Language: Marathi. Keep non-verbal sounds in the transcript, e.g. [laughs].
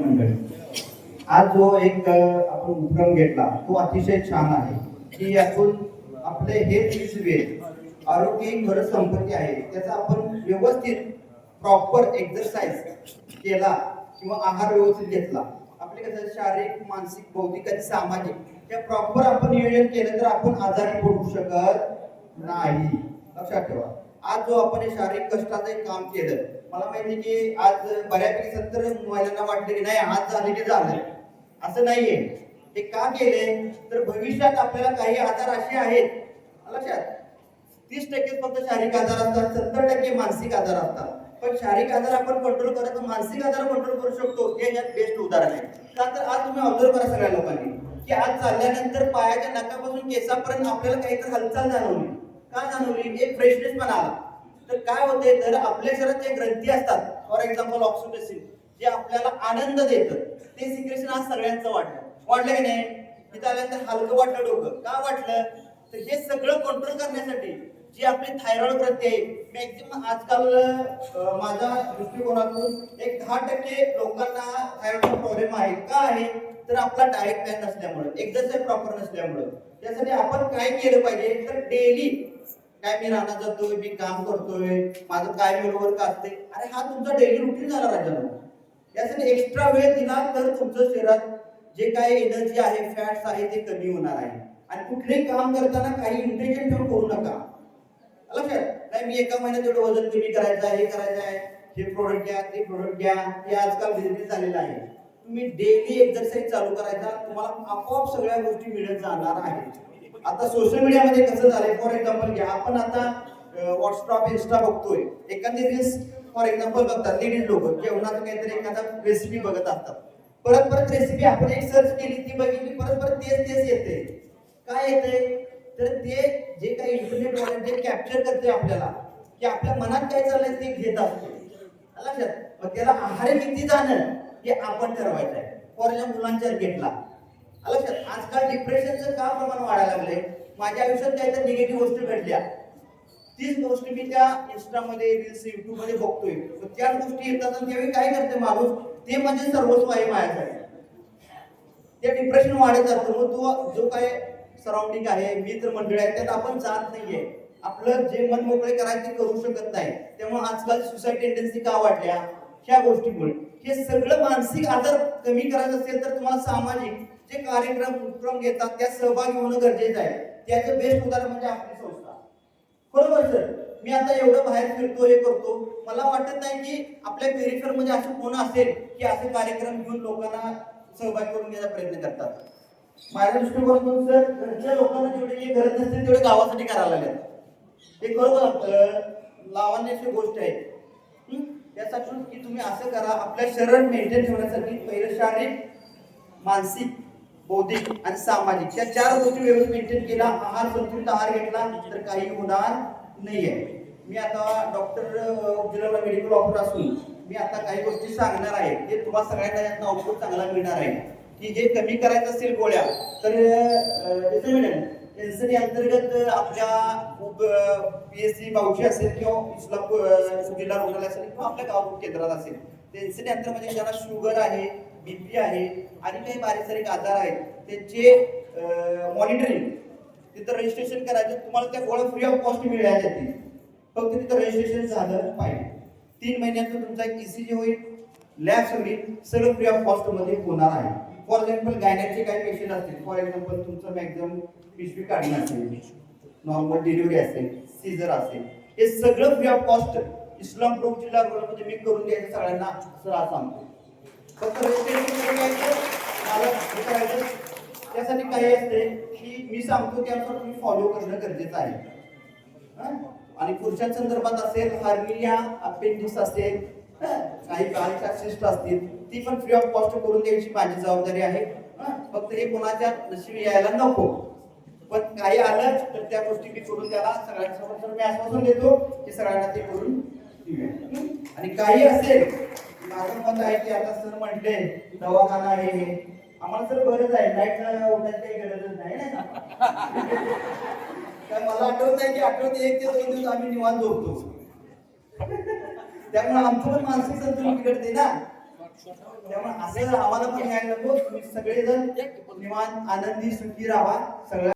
मंडळी. आज जो एक आपण उपक्रम घेतला तो अतिशय छान आहे. की यातून आपले हे तीस वेळ आरोग्य ही खरंच संपत्ती आहे. त्याचा आपण व्यवस्थित प्रॉपर एक्सरसाइज केला किंवा आहार व्यवस्थित घेतला. आपले कसं शारीरिक मानसिक बौद्धिक आणि सामाजिक हे प्रॉपर आपण नियोजन केलं तर आपण आजारी पडू शकत नाही. लक्षात ठेवा. आज जो आपण शारीरिक कष्टाचं एक काम केलं मला माहिती की आज बऱ्यापैकी सत्तर महिलांना वाटलं की नाही आज झाले की झालं. असं नाहीये. ते का केले तर भविष्यात आपल्याला काही आजार असे आहेत. लक्षात तीस टक्के फक्त शारीरिक आजार असतात सत्तर टक्के मानसिक आजार असतात. पण शारीरिक आजार आपण कंट्रोल करत मानसिक आजार कंट्रोल करू शकतो हे यात बेस्ट उदाहरण आहे. का तर आज तुम्ही ऑब्झर्व करा सगळ्या लोकांनी की आज चालल्यानंतर पायाच्या नकापासून केसापर्यंत आपल्याला काहीतरी हालचाल जाणवली. का जाणवली? एक फ्रेशनेस पण आला. तर काय होते? तर आपल्या शरीरात जे ग्रंथी असतात फॉर एक्झाम्पल ऑक्सिटोसिन जे आपल्याला आनंद देतं ते सिक्रेशन आज सगळ्यांचं वाटलं वाटलं की नाही? इथं आल्यानंतर हलकं वाटलं डोकं. का वाटलं? तर हे सगळं कंट्रोल करण्यासाठी जी आपली थायरॉइड ग्रंथी आहे मॅक्झिमम आजकाल माझ्या दृष्टिकोनातून एक दहा टक्के लोकांना थायरॉइडचा प्रॉब्लेम आहे. का आहे? तर आपला डाएट प्लॅन नसल्यामुळे एक्सरसाइज प्रॉपर नसल्यामुळे. त्यासाठी आपण काय केलं पाहिजे? तर डेली काय मी राहणार जातोय मी काम करतोय माझं काय बरोबर का असते? अरे हा तुमचा डेली रुटीन झाला राजानो यासाठी एक्स्ट्रा वेळ दिला तर तुमचं शरीरात जे काही एनर्जी आहे फॅट्स आहे ते कमी होणार आहे. आणि कुठलेही काम करताना काही इंटेन्शन ठेवून करू नका. लक्षात नाही मी एका महिन्यात एवढं वजन कमी करायचं आहे हे करायचं आहे. हे प्रोडक्ट घ्या ते प्रोडक्ट घ्या. हे आजकाल बिझनेस झालेला आहे. तुम्ही डेली एक्सरसाइज चालू करायचा तुम्हाला आपोआप सगळ्या गोष्टी मिळत जाणार आहेत. आता सोशल मीडियामध्ये कसं झालंय फॉर एक्झाम्पल घ्या. आपण आता व्हॉट्सअप इन्स्टा बघतोय. एखादी रील्स फॉर एक्झाम्पल बघतात लेडीज लोक. जेवणाचं काहीतरी एखादा रेसिपी बघत असतात. परत परत रेसिपी आपण एक सर्च केली ती बघितली परत परत तेच तेच येते काय येते तर ते जे काही इंटरनेट जे कॅप्चर करते आपल्याला. की आपल्या मनात काय चाललंय ते घेत असते लक्षात? मग त्याला आहार किती जाणं हे आपण ठरवायचं आहे. फॉर एक्झाम्पल मुलांच्या घेतला लक्षात? आजकाल डिप्रेशनचं का प्रमाण वाढायला लागलंय? माझ्या आयुष्यात काहीतरी निगेटिव्ह गोष्टी घडल्या. तीच गोष्ट मी त्या इंस्टामध्ये रील्स युट्यूबमध्ये बघतोय. तर त्या गोष्टी येतात आणि त्यावेळी काय करते माणूस? ते म्हणजे सर्वस्व आहे माझ्यासाठी. ते डिप्रेशन वाढत जातं. मग तो जो काय सराउंडिंग आहे मित्र मंडळी आहे त्यात आपण जात नाहीये. आपलं जे मन मोकळे करायचे करू शकत नाही. त्यामुळे आजकाल सुसाईड टेंडन्सी का वाढल्या? ह्या गोष्टीमुळे. हे सगळं मानसिक आजार कमी करायचं असेल तर तुम्हाला सामाजिक जे कार्यक्रम उपक्रम घेतात त्यात सहभागी होणं गरजेचं आहे. त्याचं बेस्ट उदाहरण म्हणजे आपली संस्था. बरोबर सर? मी आता एवढं बाहेर फिरतो हे करतो. मला वाटत नाही की आपल्या पेरिफेरमध्ये असं कोण असेल की असे कार्यक्रम घेऊन लोकांना सहभागी करून घ्यायचा प्रयत्न करतात. माझ्या दृष्टिकोनातून सर घरच्या लोकांना जेवढे जे गरज नसते तेवढे गावासाठी करायला लागले हे करू आपलं लावण्याची गोष्ट आहे त्यासाठी की तुम्ही असं करा आपल्या शरीर मेंटेन ठेवण्यासाठी पहिलं शारीरिक मानसिक बौद्धिक आणि सामाजिक या चार गोष्टी व्यवस्थित मेंटेन केला आहार संतुलित आहार घेतला तर काही होणार नाहीये. मी आता डॉक्टर जिल्ह्याला मेडिकल ऑफिसर असून मी आता काही गोष्टी सांगणार आहे. ते तुम्हाला सगळ्यांना यातनं आउटपुट चांगला मिळणार आहे. की जे कमी करायचं असेल गोळ्या तर मॅडम अंतर्गत आपल्या पी एस सी बावशी असेल किंवा इस्लामपूर जिल्हा रुग्णालय असेल किंवा आपल्या गाव केंद्रात असेल त्यांचे अंतर्मध्ये ज्यांना शुगर आहे बीपी आहे आणि काही बारीक आजार आहेत त्यांचे मॉनिटरिंग तिथं रजिस्ट्रेशन करायचं तुम्हाला त्या गोळ्या फ्री ऑफ कॉस्ट मिळाल्या जातील फक्त तिथं रजिस्ट्रेशन झालं पाहिजे. तीन महिन्याचं तुमचा एक ईसीजी होईल लॅब्स होईल सगळं फ्री ऑफ कॉस्टमध्ये होणार आहे. फॉर एक्झाम्पल गायनाचे काही पेशंट असतील. फॉर एक्झाम्पल तुमचं मॅक्झिमम पिशवी काढणं असेल नॉर्मल डिलिव्हरी असेल सीझर असेल. हे सगळं फ्री ऑफ कॉस्ट इस्लाम प्रमुख जिल्हा रुग्णालयामध्ये मी करून द्यायचं सगळ्यांना सर सांगतो फक्त रजिस्ट्रेशन करायचं मला त्यासाठी काय असते की मी सांगतो त्यानुसार तुम्ही फॉलो करणं गरजेचं आहे. आणि आणि पुरुषांसंदर्भात असेल हार्निया अपेंडिक्स असेल काही बारीक सिस्ट असतील ती पण फ्री ऑफ कॉस्ट करून द्यायची माझी जबाबदारी आहे. फक्त हे कोणाच्या नशिबी यायला नको. पण काही आलं तर त्या गोष्टी मी करून त्याला सगळ्यांसमोर तर मी आश्वासन देतो की सगळ्यांना ते करून आणि काही असेल माझं मत आहे की आता सर म्हटले दवाखाना आहे हे. आम्हाला सर बरंच आहे नाईट उठायची काही गरजच नाही ना. [laughs] मला आठवत नाही की आठवते एक ते दोन दिवस आम्ही निवांत झोपतो. त्यामुळे आमचं पण मानसिक संतुलन बिघडते ना. त्यामुळे असं आम्हाला पण घ्यायला नको. तुम्ही सगळेजण निवांत आनंदी सुखी राहा. सगळ्या